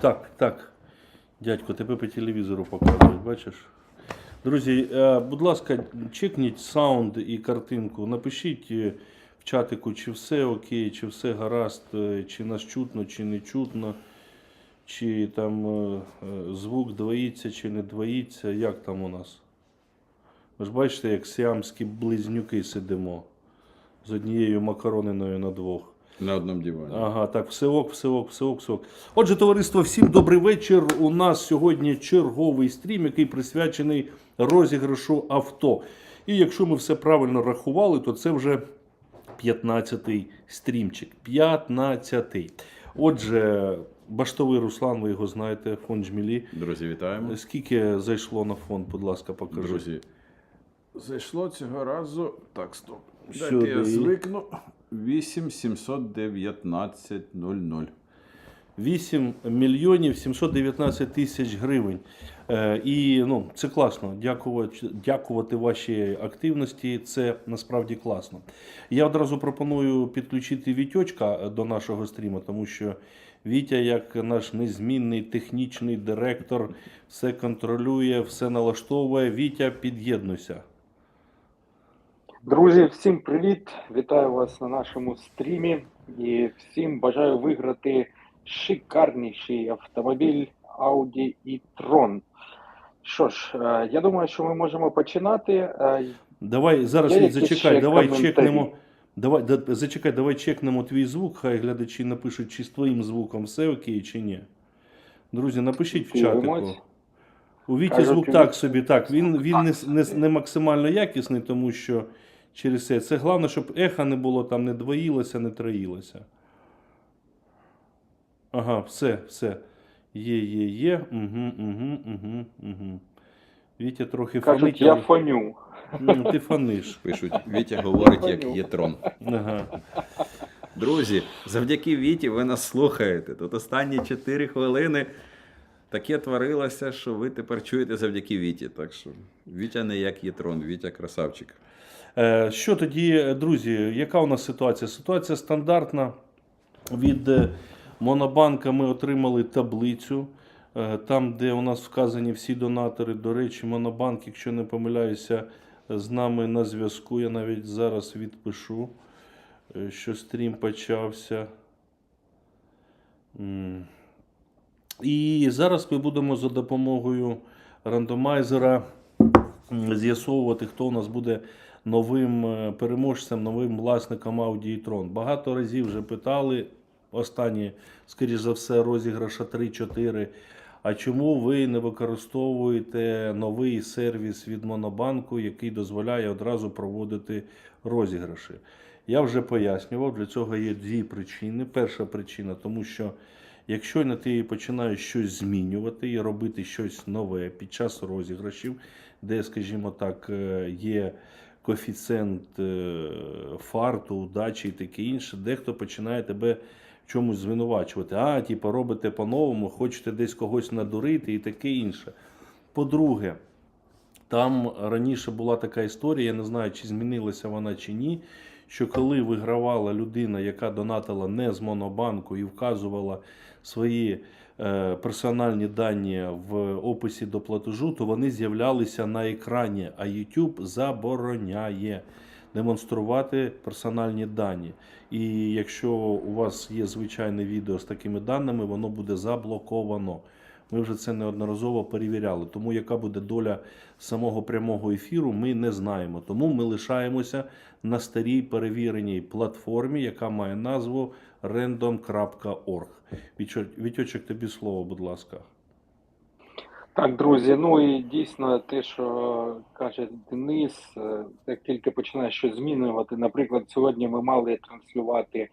Так, так. Дядько, тебе по телевізору показують, бачиш? Друзі, е, будь ласка, чекніть саунд і картинку. Напишіть е, в чатику, чи все окей, чи все гаразд, е, чи нас чутно, чи не чутно, чи там звук двоїться, чи не двоїться. Як там у нас? Ви ж бачите, як сіамські близнюки сидимо з однією макарониною на двох. На одному дивані. Ага, так, все ок, все ок, все ок, все ок. Отже, товариство, всім добрий вечір. У нас сьогодні черговий стрім, який присвячений розіграшу авто. І якщо ми все правильно рахували, то це вже 15-й стрімчик. 15-й. Отже, Баштовий Руслан, ви його знаєте, фонд Жмілі. Друзі, вітаємо. Скільки зайшло на фонд, будь ласка, покажи. Друзі, зайшло цього разу. Так, стоп. Сюди. Дайте я звикну. 8719.00. 8 мільйонів 719 тисяч гривень. Е, і ну, це класно. Дякувати, дякувати вашій активності. Це насправді класно. Я одразу пропоную підключити Вітьочка до нашого стріму, тому що Вітя, як наш незмінний технічний директор, все контролює, все налаштовує. Вітя, під'єднуйся. Друзі, всім привіт! Вітаю вас на нашому стрімі і всім бажаю виграти шикарніший автомобіль Audi e-tron. Що ж, е, я думаю, що ми можемо починати. Е, Давай зараз якісь зачекай, давай чекнемо. Давай, да, зачекай, давай чекнемо твій звук. Хай глядачі напишуть, чи з твоїм звуком все окей, чи ні. Друзі, напишіть в чатику. У Віті звук так собі, так. Він, він не, не, не максимально якісний, тому що через це. Це головне, щоб еха не було, там не двоїлося, не троїлося. Ага, все, все. Є, є, є. Угу, угу, угу, угу. Вітя трохи кажуть, фонить, я але- фоню. Ну, ти фониш. Пишуть, Вітя говорить, як єтрон. Ага. Друзі, завдяки Віті ви нас слухаєте. Тут останні 4 хвилини таке творилося, що ви тепер чуєте завдяки Віті. Так що Вітя не як єтрон, Вітя красавчик. Е, Що тоді, е, друзі, яка у нас ситуація? Ситуація стандартна. Від е, Монобанка ми отримали таблицю, там, де у нас вказані всі донатори. До речі, Монобанк, якщо не помиляюся, з нами на зв'язку. Я навіть зараз відпишу, що стрім почався. І зараз ми будемо за допомогою рандомайзера з'ясовувати, хто у нас буде новим е, переможцем, новим власником Audi e-tron. Багато разів вже питали. Останні, скоріш за все, розіграша 3-4. А чому ви не використовуєте новий сервіс від Монобанку, який дозволяє одразу проводити розіграші? Я вже пояснював, для цього є дві причини. Перша причина, тому що якщо не ти починаєш щось змінювати і робити щось нове під час розіграшів, де, скажімо так, е, є коефіцієнт е, фарту, удачі і таке інше, дехто починає тебе в чомусь звинувачувати. А, типу, робите по-новому, хочете десь когось надурити і таке інше. По-друге, там раніше була така історія, я не знаю, чи змінилася вона чи ні. Що коли вигравала людина, яка донатила не з Монобанку і вказувала свої е, персональні дані в описі до платежу, то вони з'являлися на екрані, а YouTube забороняє демонструвати персональні дані. І якщо у вас є звичайне відео з такими даними, воно буде заблоковано. Ми вже це неодноразово перевіряли. Тому яка буде доля самого прямого ефіру, ми не знаємо. Тому ми лишаємося на старій перевіреній платформі, яка має назву random.org. Вітьо- Вітьочок, тобі слово, будь ласка. Так, друзі, ну і дійсно те, що каже Денис, е, як тільки починає щось змінювати. Наприклад, сьогодні ми мали транслювати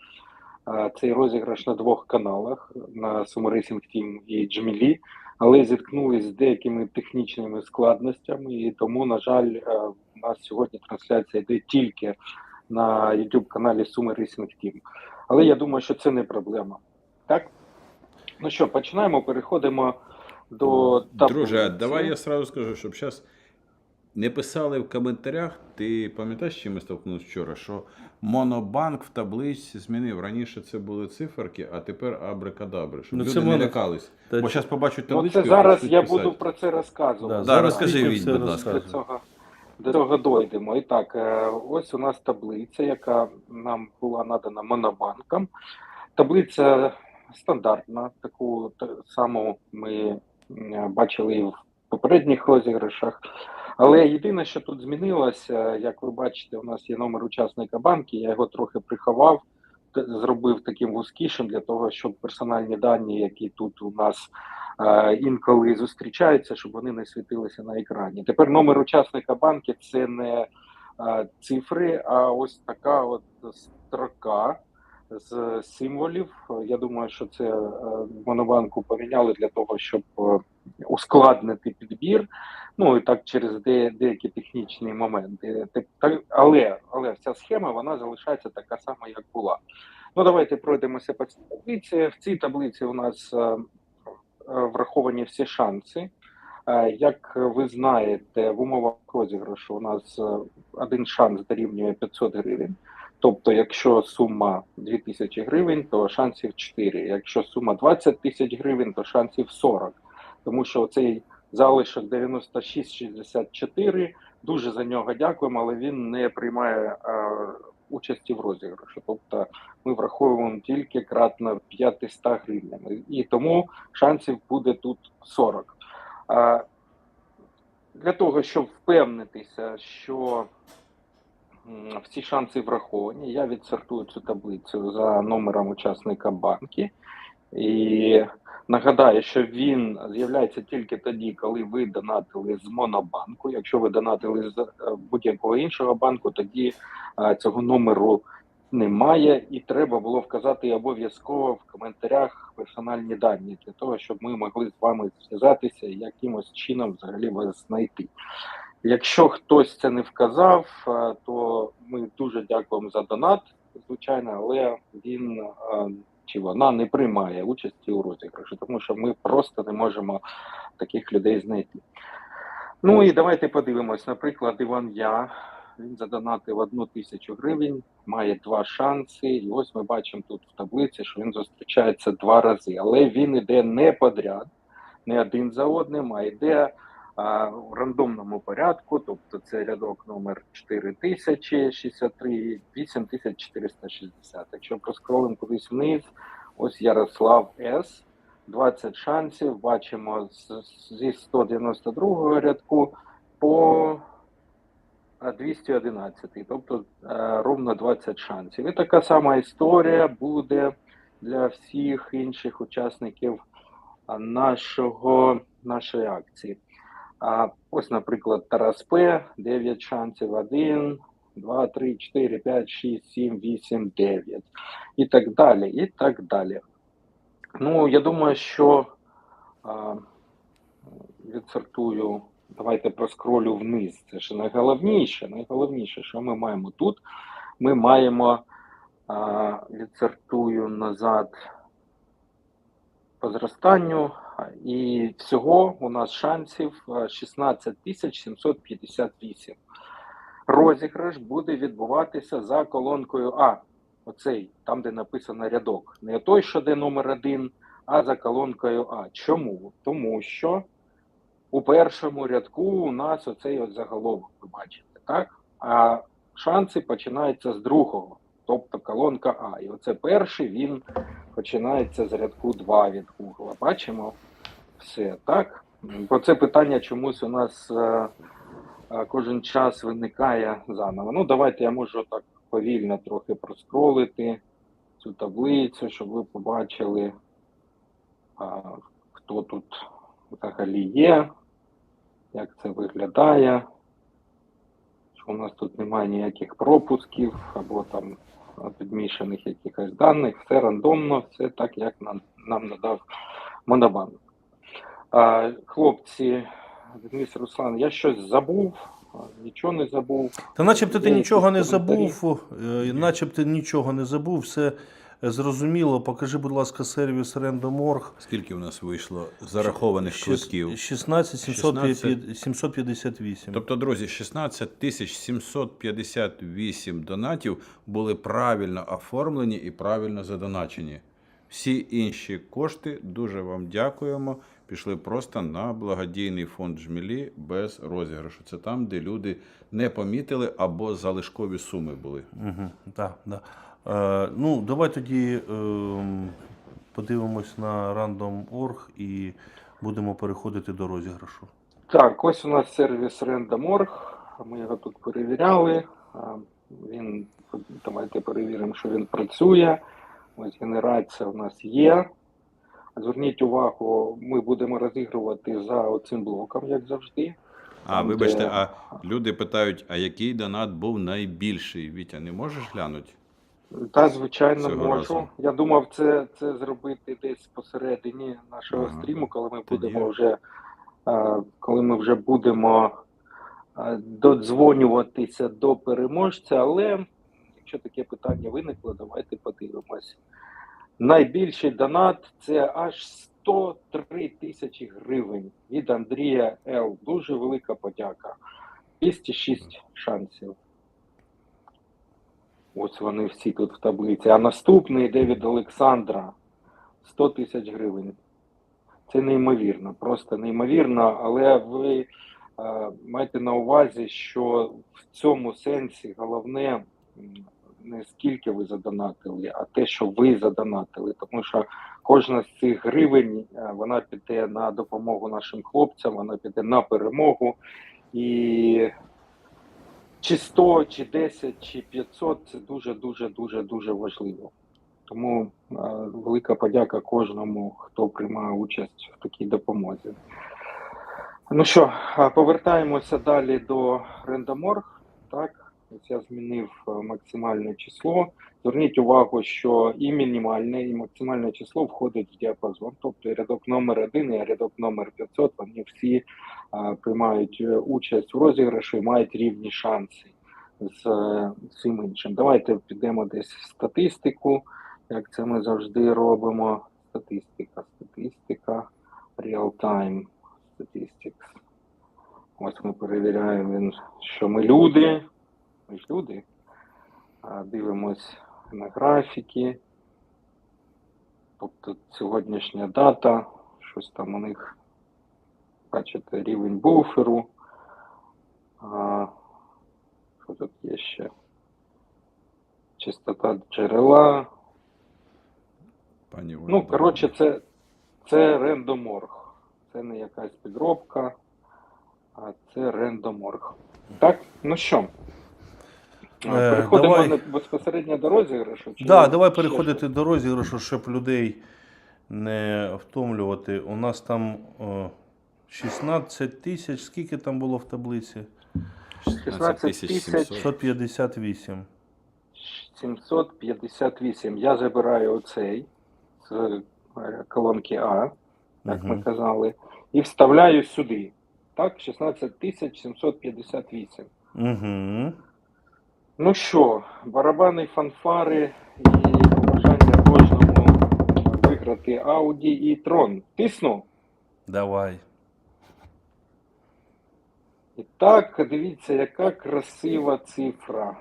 цей розіграш на двох каналах на Sumo Racing Team і Джмілі, але зіткнулися з деякими технічними складностями, і тому, на жаль, е, у нас сьогодні трансляція йде тільки на YouTube каналі Sumo Racing Team. Але я думаю, що це не проблема. Так? Ну що, починаємо, переходимо до. Друже, давай я сразу скажу, щоб зараз не писали в коментарях, ти пам'ятаєш, чим ми столкнулися вчора? Що Монобанк в таблиці змінив. Раніше це були циферки, а тепер абрикадабри. Щоб Ну, люди це не лякались. Та- Бо зараз побачать Ну, табличку. це зараз я писати. буду про це розказувати. Да, Да, зараз розкажи, Віть, будь ласка. до цього, до цього дойдемо. І так, е, ось у нас таблиця, яка нам була надана монобанком. Таблиця стандартна, таку саму ми бачили і в попередніх розіграшах. Але єдине, що тут змінилося, як ви бачите, у нас є номер учасника банку, я його трохи приховав, зробив таким вузькішим для того, щоб персональні дані, які тут у нас е, інколи зустрічаються, щоб вони не світилися на екрані. Тепер номер учасника банку це не е, цифри, а ось така от строка з символів. Я думаю, що це е, монобанку поміняли для того, щоб е, ускладнити підбір. Ну і так через де, деякі технічні моменти. Теп- та- Але, але вся схема вона залишається така сама, як була. Ну давайте пройдемося по цій таблиці. В цій таблиці у нас е, враховані всі шанси. Як ви знаєте, в умовах розіграшу у нас один шанс дорівнює 500 гривень. Тобто, якщо сума 2000 гривень, то шансів 4. Якщо сума 20 тисяч гривень, то шансів 40. Тому що цей залишок 96-64, дуже за нього дякуємо, але він не приймає е, участі в розіграші. Тобто ми враховуємо тільки кратно 500 гривнями. І тому шансів буде тут 40. А, для того, щоб впевнитися, що всі шанси враховані, я відсортую цю таблицю за номером учасника банки. І нагадаю, що він з'являється тільки тоді, коли ви донатили з Монобанку. Якщо ви донатили з е, будь-якого іншого банку, тоді е, цього номеру немає, і треба було вказати обов'язково в коментарях персональні дані для того, щоб ми могли з вами зв'язатися і якимось чином взагалі вас знайти. Якщо хтось це не вказав, е, то ми дуже дякуємо за донат, звичайно, але він е, чи вона не приймає участі у розіграші, тому що ми просто не можемо таких людей знайти. Ну і давайте подивимось. Наприклад, Іван Я він задонатив одну тисячу гривень, має два шанси. І ось ми бачимо тут в таблиці, що він зустрічається два рази, але він іде не подряд, не один за одним, а йде в рандомному порядку. Тобто це рядок номер 4063, 8460. Якщо проскролимо кудись вниз, ось Ярослав С. 20 шансів. Бачимо зі 192 рядку по а, 211, тобто ровно 20 шансів. І така сама історія буде для всіх інших учасників нашого, нашої акції. А, ось, наприклад, Тарас П, 9 шансів, 1, 2, 3, 4, 5, 6, 7, 8, 9 і так далі, і так далі. Ну, я думаю, що а, відсортую, давайте проскролю вниз. Це ж найголовніше, найголовніше, що ми маємо тут. Ми маємо а, відсортую назад по зростанню, і всього у нас шансів а, 16 тисяч 758. Розіграш буде відбуватися за колонкою А. Оцей, там, де написано рядок. Не той, що де номер один, а за колонкою А. Чому? Тому що у першому рядку у нас оцей от заголовок, ви бачите, так? А шанси починаються з другого, тобто колонка А. І оце перший він починається з рядку 2 від Google. Бачимо все, так? Бо це питання чомусь у нас е, е, кожен час виникає заново. Ну, давайте я можу так повільно трохи проскролити цю таблицю, щоб ви побачили, а, хто тут взагалі є, як це виглядає. У нас тут немає ніяких пропусків або там підмішаних якихось даних, все рандомно, все так, як нам, нам надав Монобанк. А, хлопці, Денис Руслан, я щось забув, нічого не забув. Та начебто ти Є нічого не коментарі? забув, е, начебто нічого не забув, все Е, Зрозуміло, покажи, будь ласка, сервіс Random.org. Скільки у нас вийшло зарахованих квитків? 16 750 758. Тобто, друзі, 16 тисяч 758 донатів були правильно оформлені і правильно задоначені. Всі інші кошти, дуже вам дякуємо, пішли просто на благодійний фонд Жмілі без розіграшу. Це там, де люди не помітили або залишкові суми були. Угу, да, да. Е, ну, давай тоді ем, подивимось на Random.org і будемо переходити до розіграшу. Так, ось у нас сервіс Random.org. Ми його тут перевіряли. Він, давайте перевіримо, що він працює. Ось генерація у нас є. Зверніть увагу, ми будемо розігрувати за оцим блоком, як завжди. А, Там, вибачте, де- а люди питають, а який донат був найбільший? Вітя, не можеш глянути? Та, звичайно, Цього можу. разу. Я думав, це, це зробити десь посередині нашого Ага. стріму, коли ми Тоді- будемо вже, а, коли ми вже будемо а, додзвонюватися до переможця. Але якщо таке питання виникло, давайте подивимось. Найбільший донат це аж 103 тисячі гривень від Андрія Л. Дуже велика подяка. 206 шансів. Ось вони всі тут в таблиці. А наступний йде від Олександра 100 тисяч гривень. Це неймовірно, просто неймовірно, але ви е, маєте на увазі, що в цьому сенсі головне не скільки ви задонатили, а те, що ви задонатили. Тому що кожна з цих гривень е, вона піде на допомогу нашим хлопцям, вона піде на перемогу. І чи 100, чи 10, чи 500 це дуже, дуже, дуже, дуже важливо. Тому е, велика подяка кожному, хто приймає участь в такій допомозі. Ну що, повертаємося далі до Random.org. Так, ось я змінив е, максимальне число. Зверніть увагу, що і мінімальне, і максимальне число входить в діапазон. Тобто рядок номер 1 і рядок номер 500, вони всі а, приймають е, участь в розіграші і мають рівні шанси з е, цим іншим. Давайте підемо десь в статистику, як це ми завжди робимо. Статистика, статистика, real-time statistics. Ось ми перевіряємо, що ми люди. Люди. Дивимось на графіки. Тобто сьогоднішня дата, щось там у них, бачите, рівень буферу. А, що тут є ще? Частота джерела. Пані Ну, коротше, це, це рендоморг. Це не якась підробка, а це рендоморг. Так, ну що? Е, Переходимо давай. на- безпосередньо до розіграшу? чи Да, давай ще переходити щось? до розіграшу, щоб людей не втомлювати. У нас там о, 16 тисяч. Скільки там було в таблиці? 16 тисяч 700. 658. 758. Я забираю оцей з е, колонки А, як ми казали, і вставляю сюди. Так, 16 758. Угу. Ну що, барабани, фанфари і побажання кожному виграти Ауді і Трон. Тисну. Давай. І так, дивіться, яка красива цифра.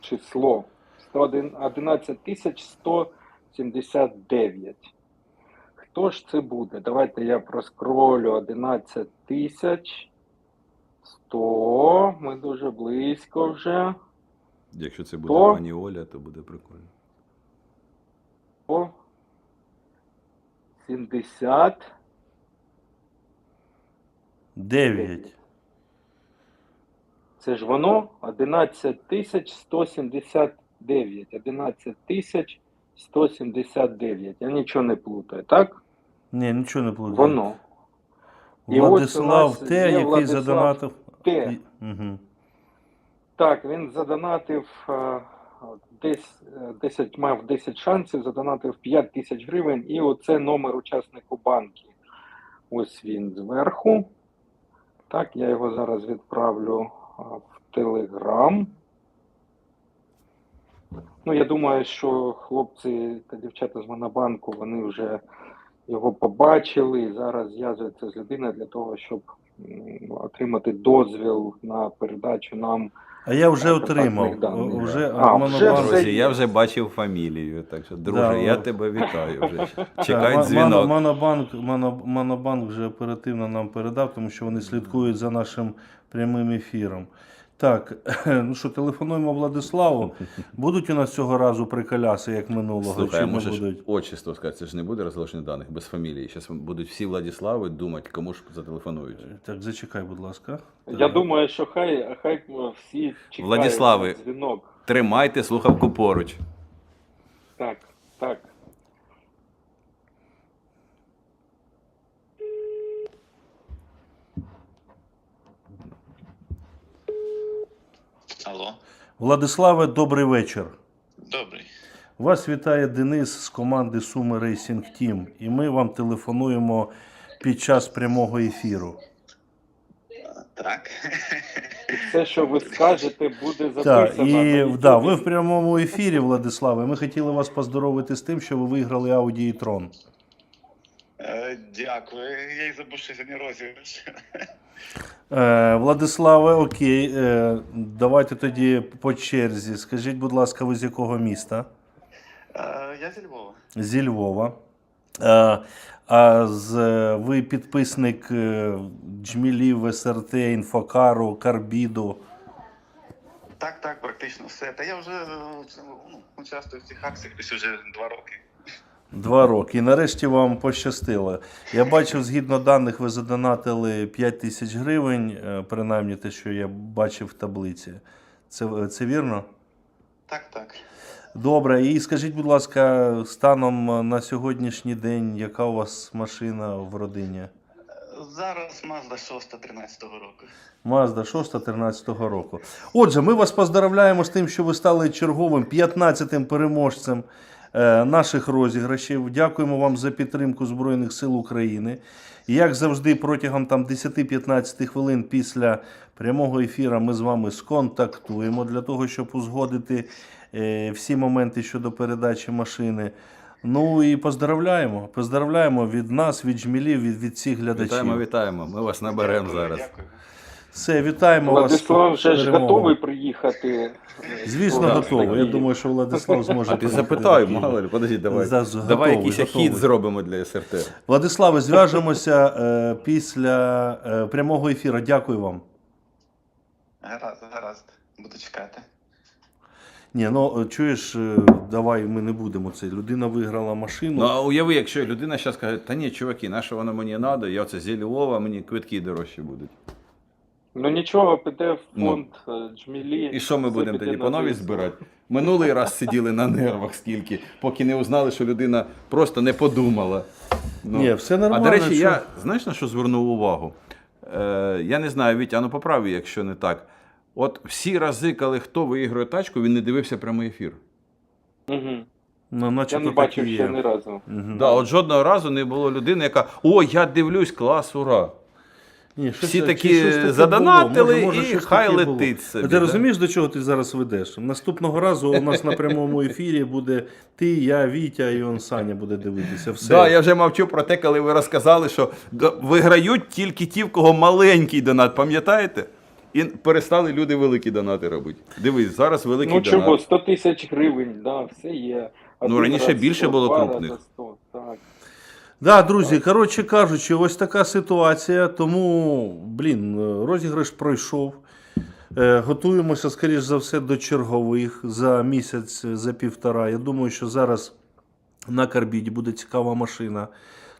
Число. 111 тисяч 179. Хто ж це буде? Давайте я проскролю 11 тисяч 100. Ми дуже близько вже. Якщо це буде То- пані Оля, то буде прикольно. 100. 70. 9. Це ж воно 11 тисяч 179. 11 тисяч 179. Я нічого не плутаю, так? Ні, нічого не плутаю. Воно. І ось у Владислав нас Т, є який задонатив. Т. Угу. Так, він задонатив е, десь е, 10, мав 10 шансів, задонатив 5 тисяч гривень, і оце номер учаснику банки. Ось він зверху. Так, я його зараз відправлю в Телеграм. Ну, я думаю, що хлопці та дівчата з Монобанку вони вже його побачили і зараз зв'язуються з людиною для того, щоб отримати дозвіл на передачу нам. А я вже отримав. контактних даних, О, Вже. А, вже все Друзі, я вже бачив фамілію, так що, друже, Да, я ну. тебе вітаю вже. Чекай дзвінок. Монобанк, Моно- Монобанк вже оперативно нам передав, тому що вони слідкують за нашим прямим ефіром. Так, ну що, телефонуємо Владиславу. Будуть у нас цього разу приколяси, як минулого, Слухай, чи а не можеш будуть? отчество сказати, це ж не буде розголошення даних без фамілії. Зараз будуть всі Владіслави думати, кому ж зателефонують. Так, зачекай, будь ласка. Я Так. думаю, що хай, хай е, всі чекають Владиславе. на дзвінок. Тримайте слухавку поруч. Так, так. Алло, Владиславе, добрий вечір. добрий. Вас вітає Денис з команди Суми Racing Team. І ми вам телефонуємо під час прямого ефіру. Так. Все, що ви скажете, буде записано. і да, ви в прямому ефірі, Владиславе. Ми хотіли вас поздоровити з тим, що ви виграли Audi e-tron. Е, Дякую. Я й забув, що сьогодні розіграш. Е, Владиславе, окей, е, давайте тоді по черзі. Скажіть, будь ласка, ви з якого міста? Я зі Львова. Зі Львова. А з, ви підписник Джмілів, СРТ, Інфокару, Карбіду. Так, так, практично все. Та я вже ну, участвую в цих акціях десь вже два роки. Два роки. І нарешті вам пощастило. Я бачив, згідно даних, ви задонатили 5 тисяч гривень, е, принаймні те, що я бачив в таблиці. Це, це вірно? Так, так. Добре, і скажіть, будь ласка, станом на сьогоднішній день, яка у вас машина в родині? Е, Зараз Mazda 6 13-го року. Mazda 6 13 року. Отже, ми вас поздравляємо з тим, що ви стали черговим 15-тим переможцем е, наших розіграшів. Дякуємо вам за підтримку Збройних сил України. Як завжди, протягом там 10-15 хвилин після прямого ефіру ми з вами сконтактуємо для того, щоб узгодити е, всі моменти щодо передачі машини. Ну і поздравляємо. Поздравляємо від нас, від жмілів, від, від всіх глядачів. Вітаємо, вітаємо. Ми вас наберемо Дякую, зараз. Дякую. Все, вітаємо вас. Владислав вже ж готовий приїхати. е, Звісно, готовий. Я думаю, що Владислав зможе. А ти запитай, мало ли, подожди, давай. Зараз давай готовий, якийсь готовий. хід зробимо для СРТ. Владиславе, зв'яжемося е, після е, прямого ефіру. Дякую вам. Гаразд, гаразд. Буду чекати. Ні, ну чуєш, е, давай ми не будемо це. Людина виграла машину. Ну, а уяви, якщо людина зараз каже, та ні, чуваки, на що воно мені треба, я оце зі Львова, мені квитки дорожчі будуть. Ну нічого, піде в Ну. фонд е, Джмілі. І що ми будемо тоді по новій збирати? Минулий раз сиділи на нервах скільки, поки не узнали, що людина просто не подумала. Ну. Ні, все А до речі, що- я знаєш на що звернув увагу? Е, я не знаю, Вітя, ну поправ, якщо не так. От всі рази, коли хто виіграє тачку, він не дивився прямий ефір. Мгм. Ну, Я наче не бачив ще є. ні разу. Мгм. Да, от жодного разу не було людини, яка о, я дивлюсь, клас, ура. Ні, щось- Всі такі щось таке задонатили, було. Може, може, і щось хай таке було. летить собі, Ти да? розумієш, до чого ти зараз ведеш? Наступного разу у нас на прямому ефірі буде ти, я, Вітя і он Саня буде дивитися. Все. Да, я вже мовчу про те, коли ви розказали, що до- виграють тільки ті, в кого маленький донат, пам'ятаєте? І перестали люди великі донати робити. Дивись, зараз великий Ну донат. 100 тисяч гривень, да, все є. Ну, раніше більше було крупних. 100, так. Да, друзі, коротше кажучи, ось така ситуація. Тому, блін, розіграш пройшов. Е, Готуємося, скоріш за все, до чергових за місяць, за півтора. Я думаю, що зараз на Карбіді буде цікава машина.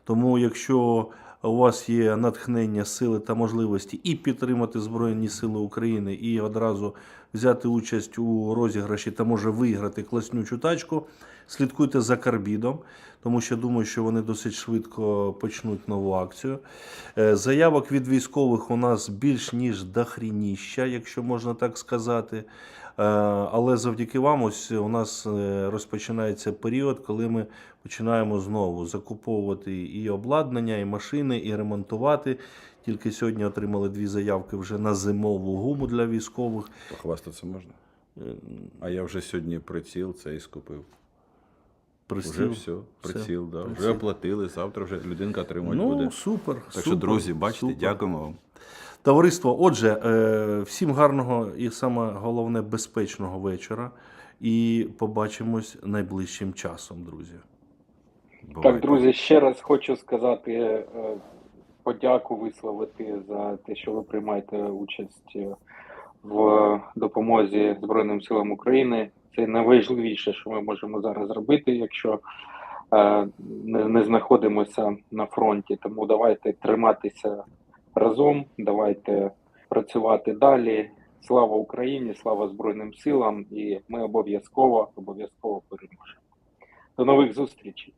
Тому, якщо у вас є натхнення, сили та можливості і підтримати Збройні Сили України, і одразу взяти участь у розіграші та може виграти класнючу тачку, слідкуйте за Карбідом, тому що думаю, що вони досить швидко почнуть нову акцію. Е, Заявок від військових у нас більш ніж дохрініща, якщо можна так сказати. Е, Але завдяки вам, ось у нас е, розпочинається період, коли ми починаємо знову закуповувати і обладнання, і машини, і ремонтувати. Тільки сьогодні отримали дві заявки вже на зимову гуму для військових. Похвастатися можна. Е, А я вже сьогодні приціл цей скупив. приціл. Вже все, Все, приціл, да. приціл. вже оплатили, завтра вже людинка отримати Ну, буде. супер. Так супер, що, друзі, бачите, супер. дякуємо вам. Товариство, отже, е, всім гарного і саме головне безпечного вечора. І побачимось найближчим часом, друзі. Так, друзі, ще раз хочу сказати е, подяку висловити за те, що ви приймаєте участь е, в допомозі Збройним силам України. Це найважливіше, що ми можемо зараз зробити, якщо не знаходимося на фронті. Тому давайте триматися разом, давайте працювати далі. Слава Україні, слава Збройним силам, і ми обов'язково обов'язково переможемо. До нових зустрічей.